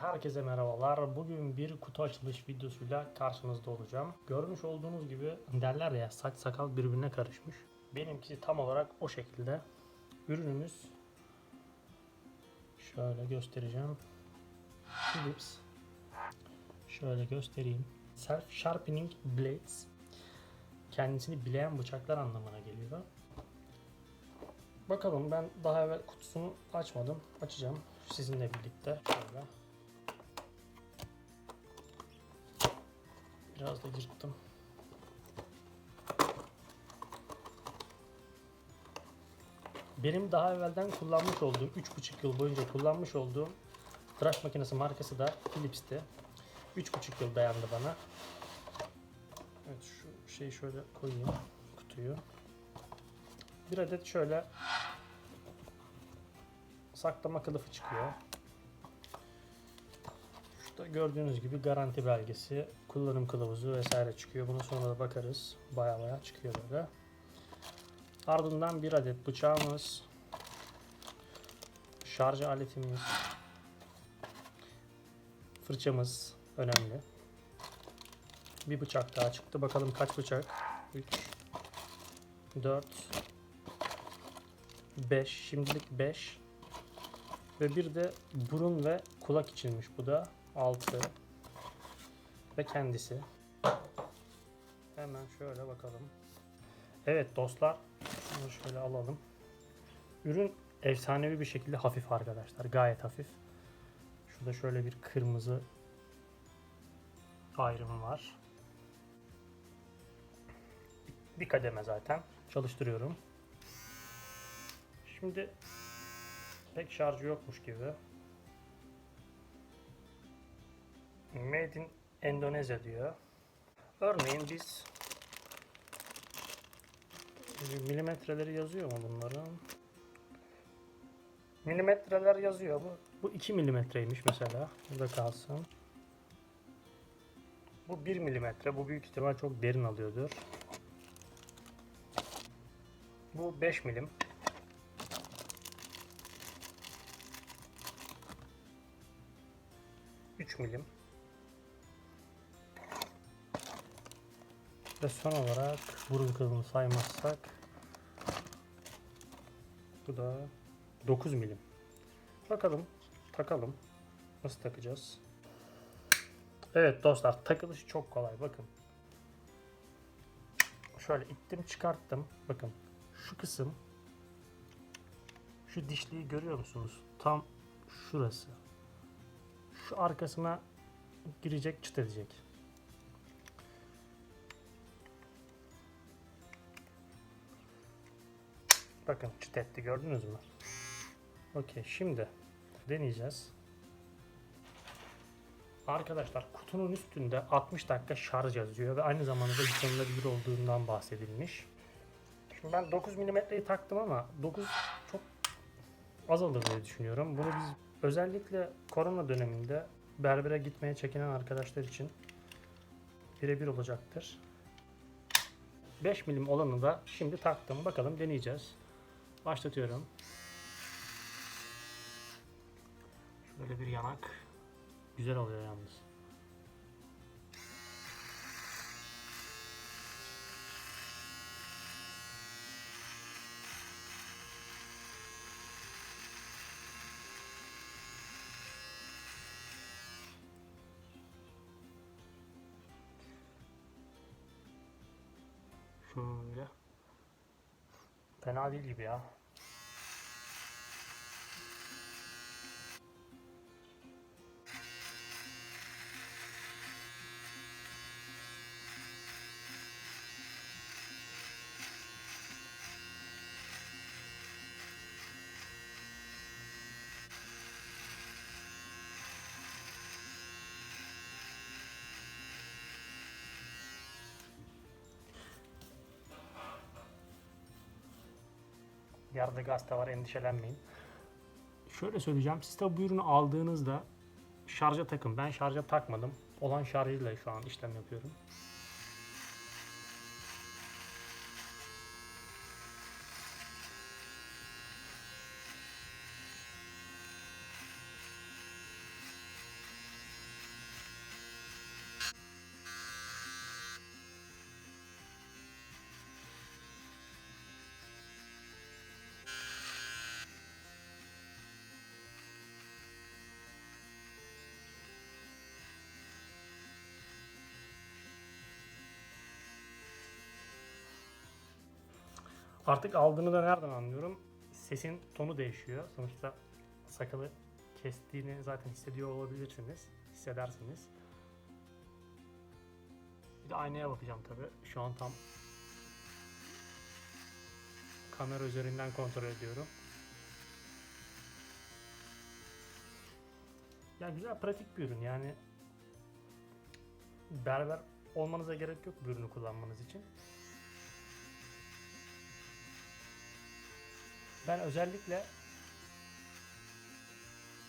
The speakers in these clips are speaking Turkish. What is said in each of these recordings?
herkese merhabalar. Bugün bir kutu açılış videosuyla karşınızda olacağım. Görmüş olduğunuz gibi derler ya saç sakal birbirine karışmış. Benimkisi tam olarak o şekilde. Ürünümüz şöyle göstereceğim. Philips. Şöyle göstereyim. Self Sharpening Blades. Kendisini bileyen bıçaklar anlamına geliyor. Bakalım ben daha evvel kutusunu açmadım. Açacağım sizinle birlikte. Şöyle. Biraz da yırttım. Benim daha evvelden kullanmış olduğum, 3,5 yıl boyunca kullanmış olduğum tıraş makinesi markası da Philips'ti. 3,5 yıl dayandı bana. Evet şu şeyi şöyle koyayım kutuyu. Bir adet şöyle saklama kılıfı çıkıyor. Şurada gördüğünüz gibi garanti belgesi, kullanım kılavuzu vesaire çıkıyor. Bunu sonra da bakarız. Baya baya çıkıyor böyle. Ardından bir adet bıçağımız, şarj aletimiz, fırçamız önemli. Bir bıçak daha çıktı. Bakalım kaç bıçak? 3 4 5 şimdilik 5 ve bir de burun ve kulak içinmiş bu da 6 ve kendisi. Hemen şöyle bakalım. Evet dostlar şunu şöyle alalım. Ürün efsanevi bir şekilde hafif arkadaşlar gayet hafif. Şurada şöyle bir kırmızı ayrımı var. Bir kademe zaten çalıştırıyorum. Şimdi pek şarjı yokmuş gibi. Made in Endonezya diyor. Örneğin biz milimetreleri yazıyor mu bunların? Milimetreler yazıyor bu. Bu 2 milimetreymiş mesela. Burada kalsın. Bu 1 milimetre. Bu büyük ihtimal çok derin alıyordur. Bu 5 milim. 3 milim. Ve son olarak burun kılını saymazsak bu da 9 milim. Bakalım takalım. Nasıl takacağız? Evet dostlar takılışı çok kolay bakın. Şöyle ittim çıkarttım. Bakın şu kısım şu dişliği görüyor musunuz? Tam şurası şu arkasına girecek çıt edecek. Bakın çıt etti gördünüz mü? Okey şimdi deneyeceğiz. Arkadaşlar kutunun üstünde 60 dakika şarj yazıyor ve aynı zamanda da yıkanılabilir olduğundan bahsedilmiş. Şimdi ben 9 milimetreyi taktım ama 9 çok az alır diye düşünüyorum. Bunu biz özellikle korona döneminde berbere gitmeye çekinen arkadaşlar için birebir olacaktır. 5 milim olanı da şimdi taktım. Bakalım deneyeceğiz. Başlatıyorum. Şöyle bir yanak. Güzel oluyor yalnız. Şöyle. Fena değil gibi ya. Yerde gazete var endişelenmeyin. Şöyle söyleyeceğim. Siz tabi bu ürünü aldığınızda şarja takın. Ben şarja takmadım. Olan şarjıyla şu an işlem yapıyorum. Artık aldığını da nereden anlıyorum? Sesin tonu değişiyor. Sonuçta sakalı kestiğini zaten hissediyor olabilirsiniz. Hissedersiniz. Bir de aynaya bakacağım tabi. Şu an tam kamera üzerinden kontrol ediyorum. Ya güzel pratik bir ürün yani berber olmanıza gerek yok bu ürünü kullanmanız için. Ben özellikle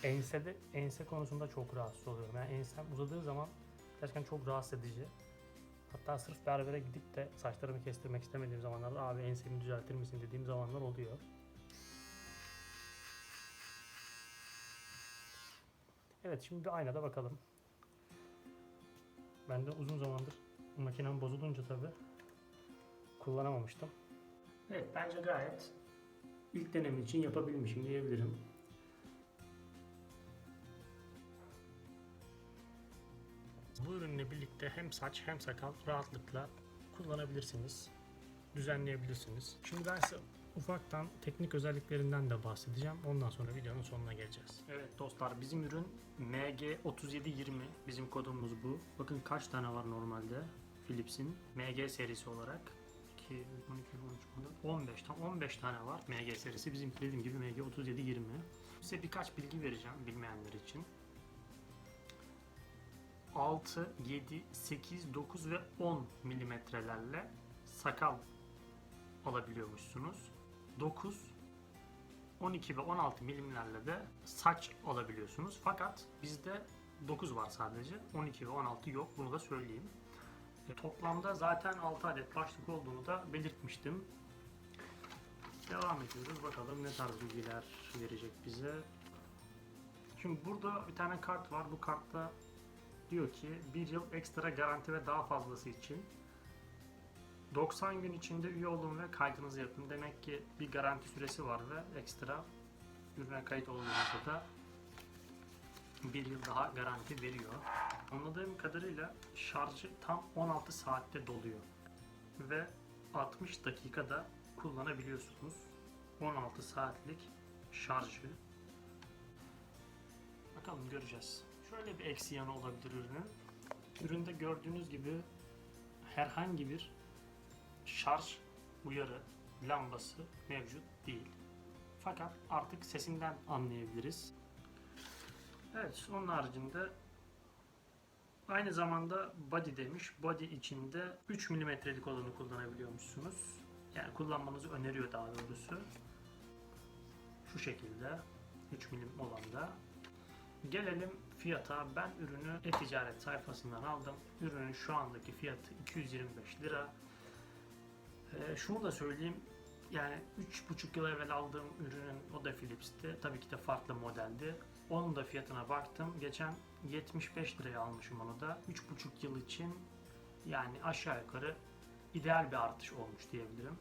ensede ense konusunda çok rahatsız oluyorum. Yani ensem uzadığı zaman gerçekten çok rahatsız edici. Hatta sırf berbere gidip de saçlarımı kestirmek istemediğim zamanlarda abi ensemi düzeltir misin dediğim zamanlar oluyor. Evet şimdi bir aynada bakalım. Ben de uzun zamandır makinem bozulunca tabi kullanamamıştım. Evet bence gayet ilk deneme için yapabilmişim diyebilirim. Bu ürünle birlikte hem saç hem sakal rahatlıkla kullanabilirsiniz. Düzenleyebilirsiniz. Şimdi ben size ufaktan teknik özelliklerinden de bahsedeceğim. Ondan sonra videonun sonuna geleceğiz. Evet dostlar bizim ürün MG3720. Bizim kodumuz bu. Bakın kaç tane var normalde Philips'in MG serisi olarak. 2, 12, 13, 14, 15. Tam 15 tane var MG serisi. Bizim dediğim gibi MG3720. Size birkaç bilgi vereceğim bilmeyenler için. 6, 7, 8, 9 ve 10 milimetrelerle sakal alabiliyormuşsunuz. 9, 12 ve 16 milimlerle de saç alabiliyorsunuz. Fakat bizde 9 var sadece. 12 ve 16 yok. Bunu da söyleyeyim. E, toplamda zaten 6 adet başlık olduğunu da belirtmiştim. Devam ediyoruz. Bakalım ne tarz bilgiler verecek bize. Şimdi burada bir tane kart var. Bu kartta diyor ki bir yıl ekstra garanti ve daha fazlası için 90 gün içinde üye olun ve kaydınızı yapın. Demek ki bir garanti süresi var ve ekstra ürüne kayıt olduğunuzda da bir yıl daha garanti veriyor. Anladığım kadarıyla şarjı tam 16 saatte doluyor ve 60 dakikada kullanabiliyorsunuz. 16 saatlik şarjı. Bakalım göreceğiz. Şöyle bir eksi yanı olabilir ürünün. Üründe gördüğünüz gibi herhangi bir şarj uyarı lambası mevcut değil. Fakat artık sesinden anlayabiliriz. Evet, onun haricinde aynı zamanda body demiş. Body içinde 3 milimetrelik olanı kullanabiliyormuşsunuz. Yani kullanmanızı öneriyor daha doğrusu. Şu şekilde 3 milim olan da Gelelim fiyata. Ben ürünü e-ticaret sayfasından aldım. Ürünün şu andaki fiyatı 225 lira. Ee, şunu da söyleyeyim. Yani 3,5 yıl evvel aldığım ürünün o da Philips'ti. Tabii ki de farklı modeldi. Onun da fiyatına baktım. Geçen 75 liraya almışım onu da. 3,5 yıl için yani aşağı yukarı ideal bir artış olmuş diyebilirim.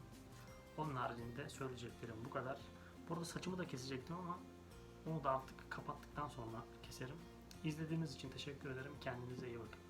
Onun haricinde söyleyeceklerim bu kadar. Burada saçımı da kesecektim ama onu da artık kapattıktan sonra keserim. İzlediğiniz için teşekkür ederim. Kendinize iyi bakın.